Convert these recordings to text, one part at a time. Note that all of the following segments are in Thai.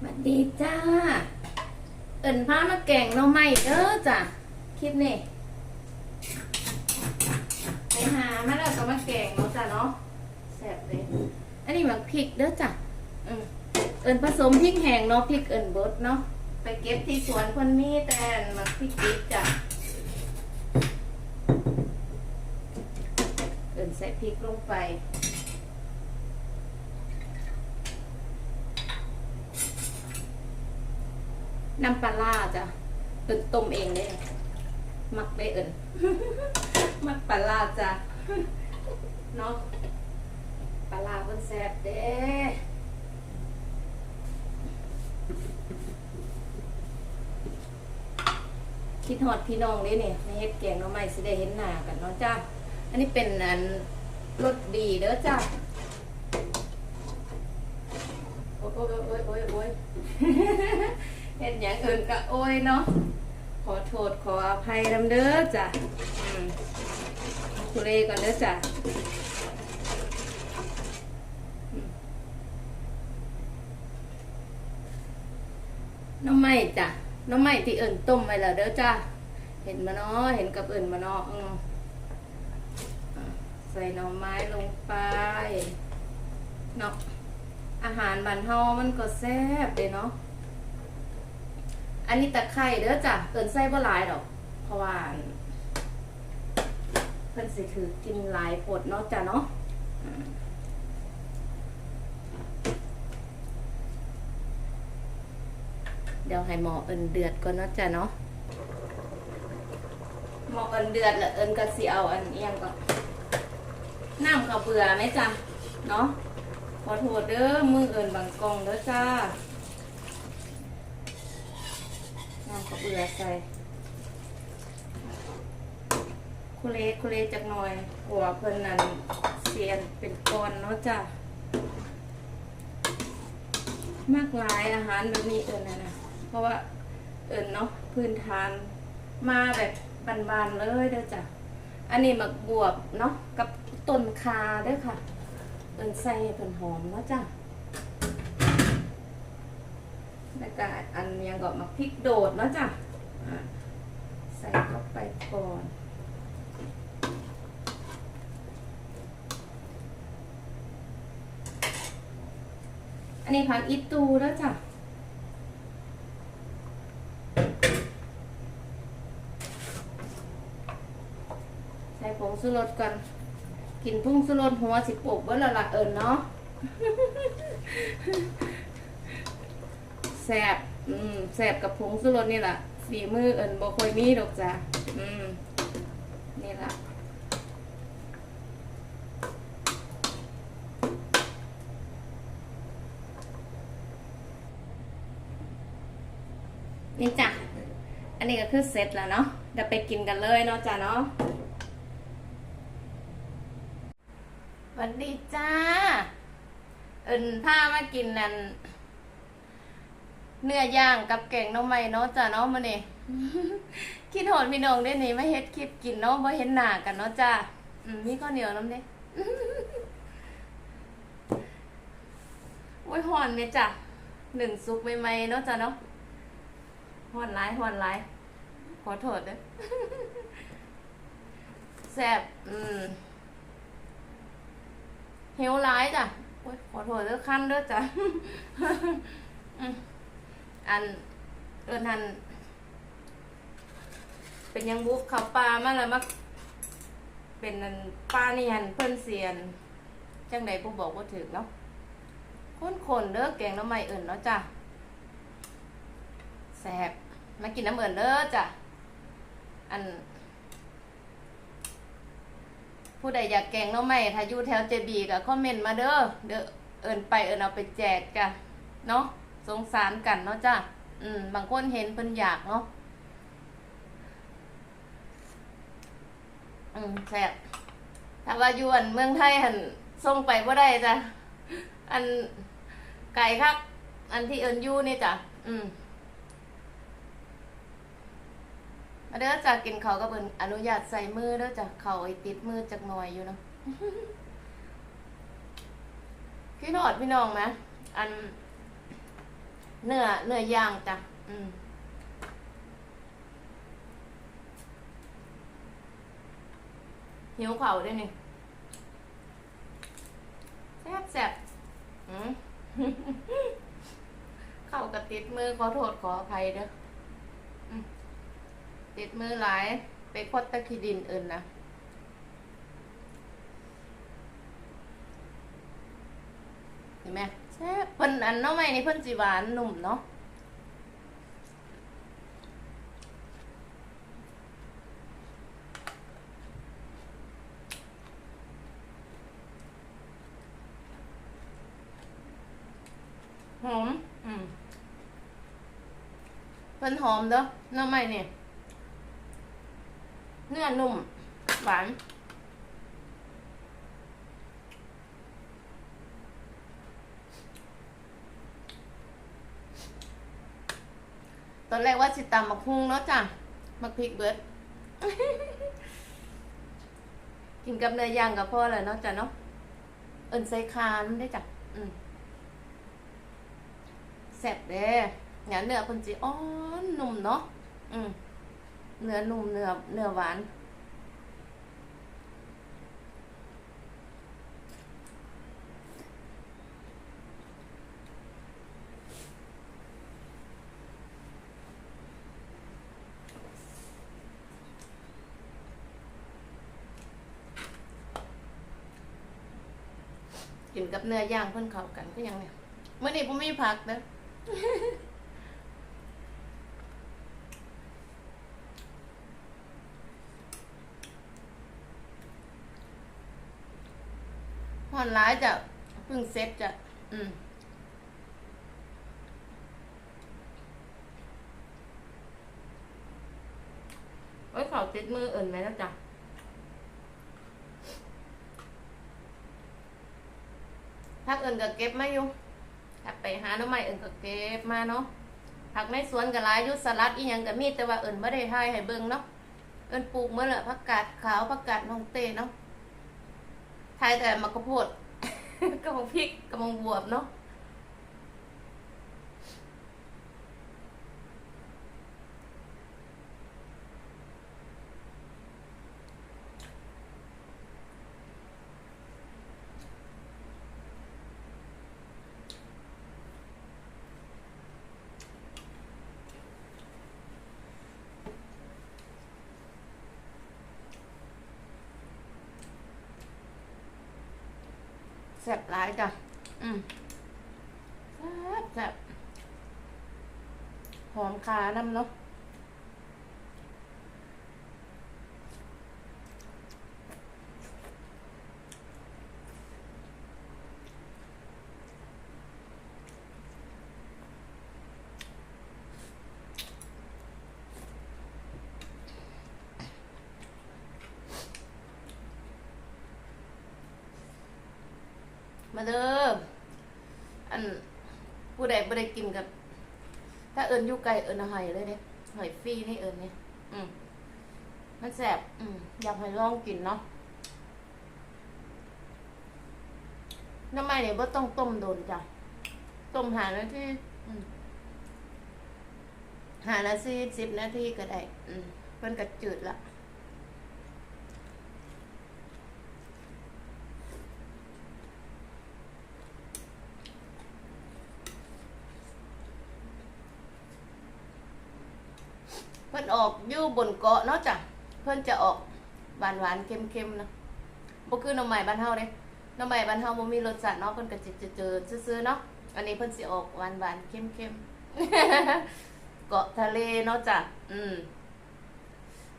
สวัสดีจ้า เอินพามาแกงหน่อไม้เด้อจ้ะคลิปนี้ไปหามาแล้วก็มาแกงเนาะจ้ะเนาะแซ่บเลย อันนี้หมักพริกเด้อจ้ะอืมเอินผสมพริกแห้งเนาะพริกเอินบดเนาะไปเก็บที่สวนคนมีแต่หมักพริกดิบจ้ะเอินใส่พริกลงไป น้ำปลาร้าจ้ะเอินต้มเองเลยมักได้เอินมักปลาร้าจ้ะเนาะปลาร้าเพิ่นแซ่บเด้คิดฮอดพี่น้องเด้เนี่ยในเฮ็ดแกงน่อไม้สิได้เห็นหน้ากันเนาะจ้าอันนี้เป็นอันรสดีเด้อจ้าโอ้ยโอ้ยโอ้ยโอ้ยโอ้ย เห็นอย่างอื่นก็โอ้ยเนาะขอโทษขออภัยนำเด้อจ้ะคุเลก่อนเด้อจ้ะน้องไม้จ้ะน้องไม้ที่เอิ่นต้มไว้แล้วเด้อจ้ะเห็นมาเนาะเห็นกับเอิ่นมาเนาะใส่หน่อไม้ลงไปเนาะอาหารบ้านเฮามันก็แซ่บเด้เนาะ อันนี้ตะไคร้เด้อจ้ะเกินไส้บ่หลายดอก เพราะว่า เพิ่นสิถือกินหลายปดเนาะจ้ะเนาะเดี๋ยวให้หมอเอินเดือดก่อนเนาะจ้ะเนาะหมอเอินเดือดแล้วเอินก็สิเอาอันเอียงก่อนน้ำข้าวเบื่อไหมจ้ะเนาะขอโทษเด้อมือเอินบางกองเด้อจ้า น้ำกระเบือใส่คุเลคุเลจักหน่อยหัวเพิ่นนั่นเสียนเป็นก้อนเนาะจ้ะมากหลายอาหารแบบนี้เอิญนะนะเพราะว่าเอิญเนาะพื้นฐานมาแบบบานๆเลยเด้อจ้ะอันนี้หมักบวบเนาะกับต้นคาเด้อค่ะ เอิญใส่เพิ่นหอมเนาะจ้ะ แล้วก็อันยังก็มาพริกโดดเนาะจ้ะใส่เข้าไปก่อน อันนี้ผักอีตูแล้วจ้ะใส่ผงสุรสก่อนกินพุ่งสุรสหัวสิปกเบิ้ลละละเอิญเนาะ แสบอืมแสบกับผงสุรสนี่แหละฝีมือเอิญบ่ค่อยมีดอกจ้ะอืมนี่ละนี่จ้ะ อันนี้ก็คือเสร็จแล้วเนาะเดี๋ยวไปกินกันเลยเนาะจ้ะเนาะสวัสดีจ้า เอิญพามากินนั่น เนื้อย่างกับแกงหน้องใหม่เนาะจ้ะเนาะมื้อนี้คิดโหดพี่น้องได้นี่มาเฮ็ดคลิปกินเนาะบ่เห็นหน้ากันเนาะจ้ะอืมมีข้าวเหนียวน้ำเด้โอ้ยฮ้อนแม่จ้ะหนึ่งซุกใหม่ๆเนาะจ้ะเนาะฮ้อนหลายฮ้อนหลายขอโทษเด้อแซ่บอืมหิวหลายจ้ะโอ้ยขอโทษเด้อคันเด้อจ้ะ อันเอินหันเป็นยังบุกเขาปลามาแล้วมักเป็นอันปลานี่หันเพิ่นเสียน จังใดผู้บอกว่าถึกเนาะคนคนเด้อแกงน้ำใหม่เอิญเนาะจ้ะแซ่บมากินน้ำเอิญเด้อจ้ะอันผู้ใดอยากแกงน้ำใหม่ถ้าอยู่แถวเจบีก็คอมเมนต์มาเด้อ เด้อเอิญไปเอิญเอาไปแจกจ้ะเนาะ สงสารกันเนาะจ้ะอืม บางคนเห็นเพิ่นอยากเนาะอืมแซ่บถ้าว่ายูหันเมืองไทยหันส่งไปบ่ได้จ้ะ อันไก่คักอันที่เอิญยู่นี่จ้ะ อืม มาเด้อจ้ะกินเขาก็เพิ่นอนุญาตใส่มือเด้อจ้ะเขาไอติดมือจักหน่อยอยู่เนาะพี่นอดพี่น้องไหมอัน เนื้อเนื้อย่างจ้ะอืมหิวเข่าด้วยนี่แซ่บแซ่บอืม เข่ากระติดมือขอโทษขออภัยเด้ออืมติดมือหลาย ไปคดตะขีดินอื่นนะเห็นไหม แซ่บเพิ่นอันเน้องใหม่นี่เพิ่นสีหวานหนุ่มเนาะหอม อืมเพิ่นหอมเด้อหน้องใหม่นี่เนื้อนุ่ม หวาน อนแรกว่าสิตำมักฮุงเนาะจ้ะมักพริกเบิด กินกับเนื้อย่างกับพ่อเลยเนาะจ้ะเนาะเอินใส่คานได้จ้ะอืมแซ่บเด้เนี่ยเนื้อเพิ่นจีอ๋อนนุ่มเนาะอืมเนื้อนุ่มเนื้อเนื้อหวาน กินกับเนื้อย่างเพิ่นเข้ากันก็ยังเนี่ยเมื้อนี้ผมไมีผักเด้อหอนร้ายจะเพิ่งเซ็ตจะ อืมโอ้ยเขาติดมือเอิ่นไหมแล้วจ้ะ ผักอื่นก็เก็บมาอยู่ถ้าไปหาหน่อไม้อื่นก็เก็บมาเนาะผักในสวนก็หลายยุสลัดอีหยังก็มีแต่ว่าอื่นไม่ได้ทายให้เบิ่งเนาะอื่นปลูกเมื่อละผักกาดขาวผักกาดนองเต้เนาะทายแต่มะกระโพดกระมงพริกกระมงบวบเนาะ แซ่บหลายจ้ะ อืมแซ่บแซ่บหอมคาน้ำเนาะ มาเด้ออันผู้ใดผู้ใดกินกับ ถ้าเอิญอยู่ไกลเอิญหอยเลยเนี่ยหอยฟรีนี่เอิญเนี่ยอืมมันแสบอืมอยากให้ลองกินเนาะน้ำมันเนี่ยบ่ต้องต้มโดนจ้ะต้มหานาทีอืมหานาทีสิบนาทีก็ได้ อืมเพิ่นก็จืดละ พิ่นออกอยู่บนเกาะเนาะจ้ะเพิ่นจะออกหวานหวานๆเค็มๆนะบ่คือหน้ำใหม่บ้านเฮาเด้หน้ำใหม่บ้านเฮาบ่มีรสชาติเนาะเพิ่นก็จะเจอซื่อๆเนาะอันนี้เพิ่นสิออกหวานหวานๆเค็มๆเกาะทะเลเนาะจ้ะอืม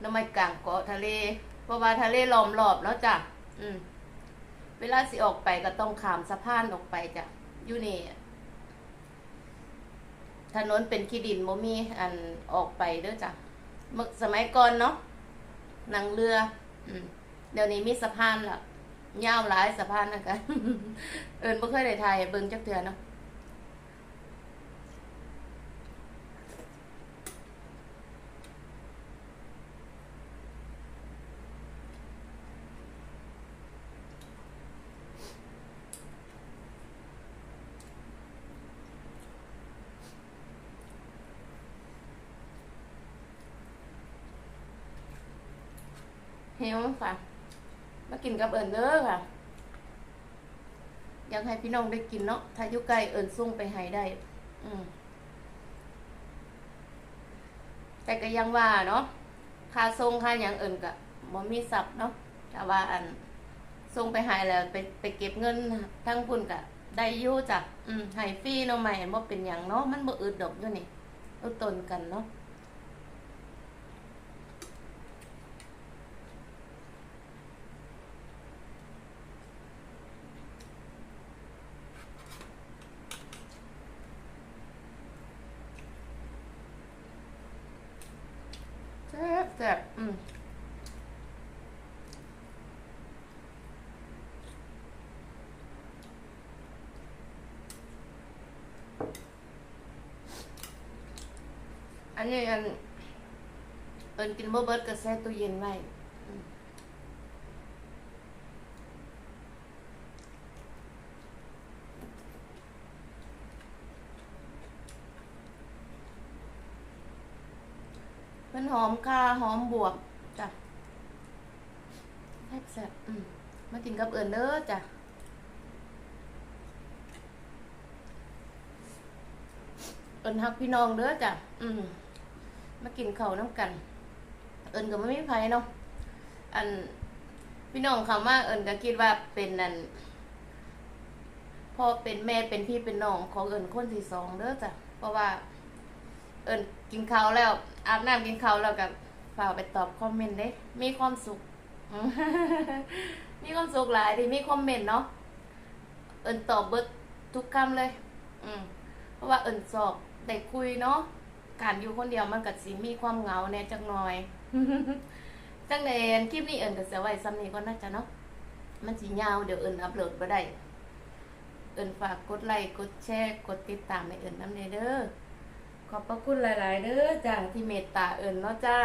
หน้ำใหม่กลางเกาะทะเล เพราะว่าทะเลล้อมรอบเนาะจ้ะอืมเวลาสิออกไปก็ต้องข้ามสะพานออกไปจ้ะอยู่นี่ถนนเป็นขี้ดินบ่มีอันออกไปเด้อจ้ะ เมื่อสมัยก่อนเนาะนังเรืออืมเดี๋ยวนี้มีสะพานละยาวหลายสะพานนะกันเอิญบ่เคยได้ถ่ายเบิ่งจักเทื่อเนาะ หิวค่ะ มากินกับเอิญเด้อค่ะ อยากให้พี่น้องได้กินเนาะ ถ้าอยู่ไกลเอิญส่งไปให้ได้ อืมแต่ก็ยังว่าเนาะ ค่าส่งค่าอย่างเอิญกะบ่มีสับเนาะแต่ว่าอันส่งไปให้แล้วไปไปเก็บเงินทั้งพุ่นกะได้ยู่จ้ะอืมให้ฟรีเนาะใหม่บ่เป็นหยังเนาะ มันบ่อึดดอกอยู่นี่เอาตนกันเนาะ แซ่บบอืมอันนี้อันเอินกินบ่เบิดก็แซ่ตู้เย็นไว้อืม มันหอมคาหอมบวบจ้ะแซ่บแซ่บอืมมากินกับเอินเด้อจ้ะเอินฮักพี่น้องเด้อจ้ะอืมมากินเข้าน้ำกัน เอินก็ไม่มีไผเนาะอันพี่น้องคำว่าเอินก็คิดว่าเป็นนั่นพ่อเป็นแม่เป็นพี่เป็นน้องของเอินคนที่สองเด้อจ้ะเพราะว่า เอินกินข้าวแล้วอาบน้ำกินข้าวแล้วกับฝากไปตอบคอมเมนต์เด้มีความสุข มีความสุขหลายที่มีคอมเมนต์เนาะเอินตอบเบิดทุกคำเลย อืมเพราะว่าเอิญสอบได้คุยเนาะการอยู่คนเดียวมันก็สิมีความเหงาแน่จักหน่อยจังใดอันคลิปนี้เอิญก็สิไว้ซ้ำนี้ก่อนนะจ๊ะเนาะมันสิยาวเดี๋ยวเอิญอัปโหลดบ่ได้เอิญฝากกดไลค์กดแชร์กดติดตามให้เอิญน้ำเด้อ ขอบพระคุณหลาย ๆ เด้อจ้าที่เมตตาเอิญเนาะจ้า